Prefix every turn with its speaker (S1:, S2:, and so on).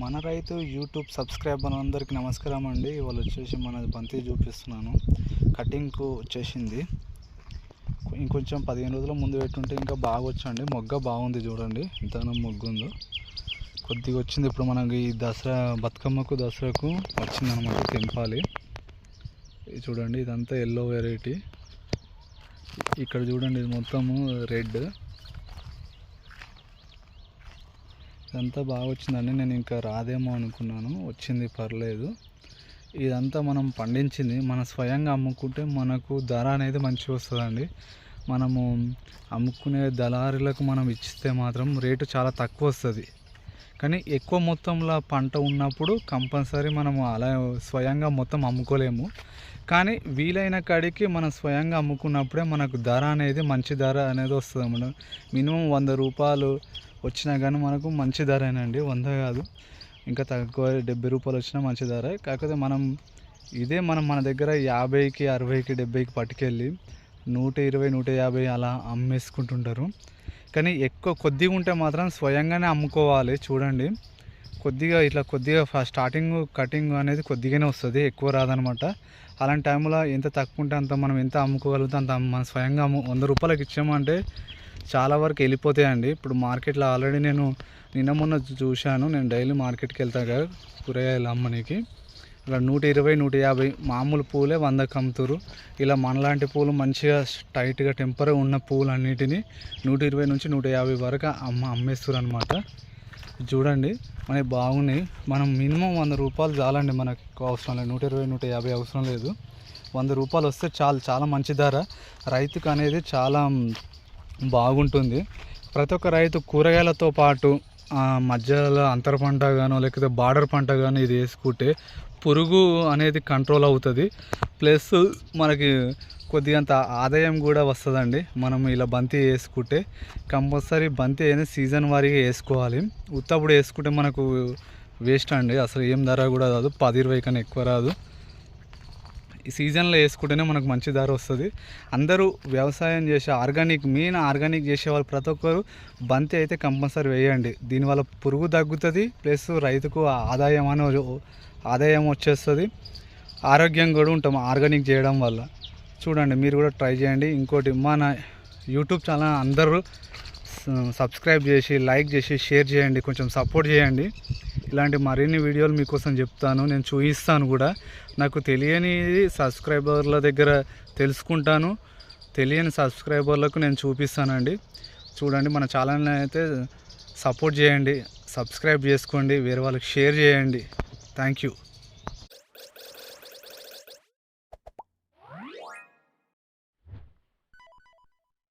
S1: మన రైతు YouTube subscriber అందరికీ నమస్కారం అండి. ఇవాళ వచ్చేసి మన బంతి చూపిస్తున్నాను. కటింగ్కు వచ్చేసింది. ఇంకొంచెం పదిహేను రోజుల ముందు పెట్టుంటే ఇంకా బాగా వచ్చండి మొగ్గ బాగుంది చూడండి. ఇంతనం మొగ్గు ఉందో. కొద్దిగా వచ్చింది. ఇప్పుడు మనకి ఈ దసరా బతుకమ్మకు దసరాకు వచ్చిందనమాట తెంపాలి. ఇది చూడండి. ఇదంతా ఎల్లో వెరైటీ ఇక్కడ చూడండి ఇది మొత్తము రెడ్. ఇదంతా బాగా వచ్చిందండి. నేను ఇంకా రాదేమో అనుకున్నాను. వచ్చింది పర్లేదు. ఇదంతా మనం పండించింది. మన స్వయంగా అమ్ముకుంటే మనకు ధర అనేది మంచిగా వస్తుందండి. మనము అమ్ముకునే దళారులకు మనం ఇచ్చితే మాత్రం రేటు చాలా తక్కువ వస్తుంది. కానీ ఎక్కువ మొత్తంలో పంట ఉన్నప్పుడు కంపల్సరీ మనము అలా స్వయంగా మొత్తం అమ్ముకోలేము. కానీ వీలైన కాడికి మనం స్వయంగా అమ్ముకున్నప్పుడే మనకు ధర అనేది మంచి ధర అనేది వస్తుంది మనం మినిమం వంద రూపాయలు వచ్చినా కానీ మనకు మంచి ధరేనండి వంద కాదు. ఇంకా తక్కువ డెబ్బై రూపాయలు వచ్చినా మంచి ధర. కాకపోతే మనం ఇదే మనం మన దగ్గర యాభైకి అరవైకి డెబ్బైకి పట్టుకెళ్ళి నూట ఇరవై నూట యాభై అలా అమ్మేసుకుంటుంటారు. కానీ ఎక్కువ కొద్దిగా ఉంటే మాత్రం స్వయంగానే అమ్ముకోవాలి. చూడండి. కొద్దిగా ఇట్లా కొద్దిగా ఫస్ట్ స్టార్టింగ్ కటింగ్ అనేది కొద్దిగానే వస్తుంది. ఎక్కువ రాదనమాట. అలాంటి టైంలో ఎంత తక్కువ ఉంటే అంత మనం ఎంత అమ్ముకోగలుగుతాం? అంత మనం స్వయంగా అమ్ము వంద రూపాయలకి ఇచ్చామంటే చాలా వరకు వెళ్ళిపోతాయండి. ఇప్పుడు మార్కెట్లో ఆల్రెడీ నేను నిన్న మొన్న చూశాను. నేను డైలీ మార్కెట్కి వెళ్తాను కదా కూరగాయలు అమ్మనికి. ఇలా నూట ఇరవై నూట యాభై మామూలు పూలే వందకు అమ్ముతారు ఇలా మనలాంటి పూలు మంచిగా టైట్గా టెంపర్ ఉన్న పూలు అన్నిటిని నూట ఇరవై నుంచి నూట యాభై వరకు అమ్మ అమ్మేస్తారు అనమాట చూడండి మనకి బాగున్నాయి. మనం మినిమం వంద రూపాయలు చాలండి మనకు అవసరం లేదు. నూట ఇరవై నూట యాభై అవసరం లేదు. వంద రూపాయలు వస్తే చాలు. చాలా మంచి ధర. రైతుకు అనేది చాలా బాగుంటుంది. ప్రతి ఒక్క రైతు కూరగాయలతో పాటు మధ్యలో అంతర పంట గానో లేకపోతే బార్డర్ పంట కానీ ఇది వేసుకుంటే పురుగు అనేది కంట్రోల్ అవుతుంది. ప్లస్ మనకి కొద్దిగంత ఆదాయం కూడా వస్తుందండి. మనం ఇలా బంతి వేసుకుంటే కంపల్సరీ బంతి అనేది సీజన్ వారీగా వేసుకోవాలి. ఉత్తప్పుడు వేసుకుంటే మనకు వేస్ట్ అండి. అసలు ఏం ధర కూడా రాదు. పది ఇరవై కన్నా ఎక్కువ రాదు. ఈ సీజన్లో వేసుకుంటేనే మనకు మంచి ధర వస్తుంది. అందరూ వ్యవసాయం చేసే ఆర్గానిక్ మెయిన్ ఆర్గానిక్ చేసే వాళ్ళు ప్రతి ఒక్కరు బంతి అయితే కంపల్సరీ వేయండి. దీనివల్ల పురుగు తగ్గుతుంది ప్లస్ రైతుకు ఆదాయం అని ఆదాయం వచ్చేస్తుంది. ఆరోగ్యం కూడా ఉంటాం ఆర్గానిక్ చేయడం వల్ల. చూడండి మీరు కూడా ట్రై చేయండి. ఇంకోటి మన యూట్యూబ్ ఛానల్ అందరూ సబ్స్క్రైబ్ చేసి లైక్ చేసి షేర్ చేయండి కొంచెం సపోర్ట్ చేయండి. ఇలాంటి మరిన్ని వీడియోలు మీకోసం చెప్తాను నేను చూపిస్తాను కూడా. నాకు తెలియని సబ్స్క్రైబర్ల దగ్గర తెలుసుకుంటాను. తెలియని సబ్స్క్రైబర్లకు నేను చూపిస్తానండి. చూడండి మన ఛానల్ని అయితే సపోర్ట్ చేయండి సబ్స్క్రైబ్ చేసుకోండి వేరే వాళ్ళకి షేర్ చేయండి. Thank you